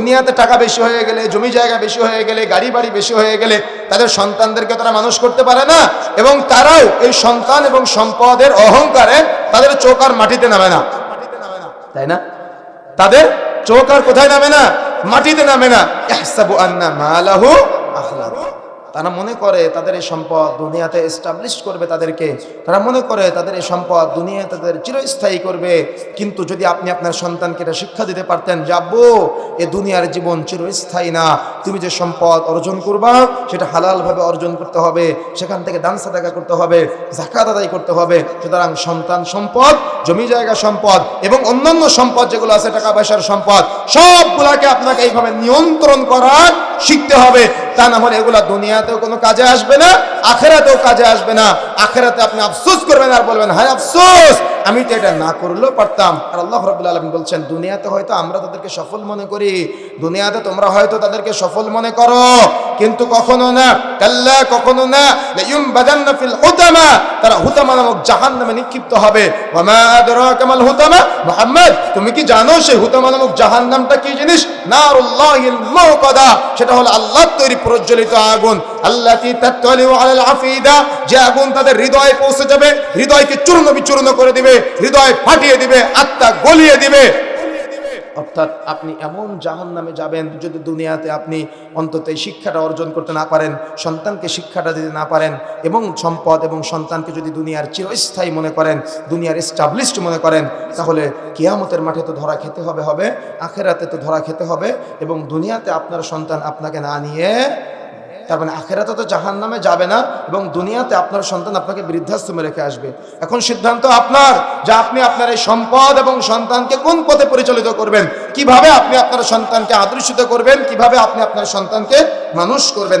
দুনিয়াতে টাকা বেশি হয়ে গেলে, জমি জায়গা বেশি হয়ে গেলে, গাড়ি বাড়ি বেশি হয়ে গেলে তাদের সন্তানদেরকে তারা মানুষ করতে পারে না এবং তারাও এই সন্তান এবং সম্পদের অহংকারে তাদের চোখ আর মাটিতে নামে না। তাই না? তাদের চোখ আর কোথায় নামে না? মাটিতে নামে না। মালাহু আখলাদ তারা মনে করে তাদের এই সম্পদ দুনিয়াতে এস্টাবলিশ করবে তাদেরকে। তারা মনে করে তাদের এই সম্পদ দুনিয়াতে তাদের চিরস্থায়ী করবে। কিন্তু যদি আপনি আপনার সন্তানকে এটা শিক্ষা দিতে পারতেন যে, আব্বু, এ দুনিয়ার জীবন চিরস্থায়ী না। তুমি যে সম্পদ অর্জন করবা, সেটা হালালভাবে অর্জন করতে হবে। সেখান থেকে দান সাদাকা করতে হবে জাকাত আদায় করতে হবে। সুতরাং সন্তান সম্পদ, জমি জায়গা সম্পদ এবং অন্যান্য সম্পদ যেগুলো আছে, টাকা পয়সার সম্পদ, সবগুলাকে আপনাকে এইভাবে নিয়ন্ত্রণ করা শিখতে হবে। তা না হলে এগুলা দুনিয়াতেও কোনো কাজে আসবে না, আখেরাতেও কাজে আসবে না। আখেরাতে আপনি আফসোস করবেন আর বলবেন, হায় আফসোস আমি তো এটা না করলেও পারতাম। আর আল্লাহ রবুল আলম বলছেন, দুনিয়াতে হয়তো আমরা তাদেরকে সফল মনে করি, দুনিয়াতে তোমরা হয়তো তাদেরকে সফল মনে করো, কিন্তু কখনো না। কাল্লা, কখনো না। তারা হুতামা নামক জাহান্নামে নিক্ষিপ্ত হবে। ওয়া হুতামা? মুহাম্মদ, তুমি কি জানো সেই হুতামা নামক জাহান্নামটা কি জিনিস? নারুল্লাহিল সেটা হলো আল্লাহর তৈরি প্রজ্বলিত আগুন। আল্লাতি তাত্তালিউ আলাল আফিদা। যে আগুন তাদের হৃদয়ে পৌঁছে যাবে, হৃদয়কে চূর্ণ বিচূর্ণ করে দিবে। হৃদয় ফাটিয়ে দিবে, আত্মা গলিয়ে দিবে। অর্থাৎ আপনি এমন জাহান নামে যাবেন, যদি দুনিয়াতে আপনি অন্তত এই শিক্ষাটা অর্জন করতে না পারেন, সন্তানকে শিক্ষাটা দিতে না পারেন, এবং সম্পদ এবং সন্তানকে যদি দুনিয়ার চিরস্থায়ী মনে করেন, দুনিয়ার এস্টাবলিশড মনে করেন, তাহলে কিয়ামতের মাঠে তো ধরা খেতে হবে হবে। আখেরাতে তো ধরা খেতে হবে, এবং দুনিয়াতে আপনার সন্তান আপনাকে না নিয়ে তার মানে আখেরাতে তো জাহান নামে যাবে না এবং দুনিয়াতে আপনার সন্তান আপনাকে বৃদ্ধাশ্রমে রেখে আসবে। এখন সিদ্ধান্ত আপনার যে আপনি আপনার এই সম্পদ এবং সন্তানকে কোন পথে পরিচালিত করবেন? কীভাবে আপনি আপনার সন্তানকে আদর্শিত করবেন? কীভাবে আপনি আপনার সন্তানকে মানুষ করবেন?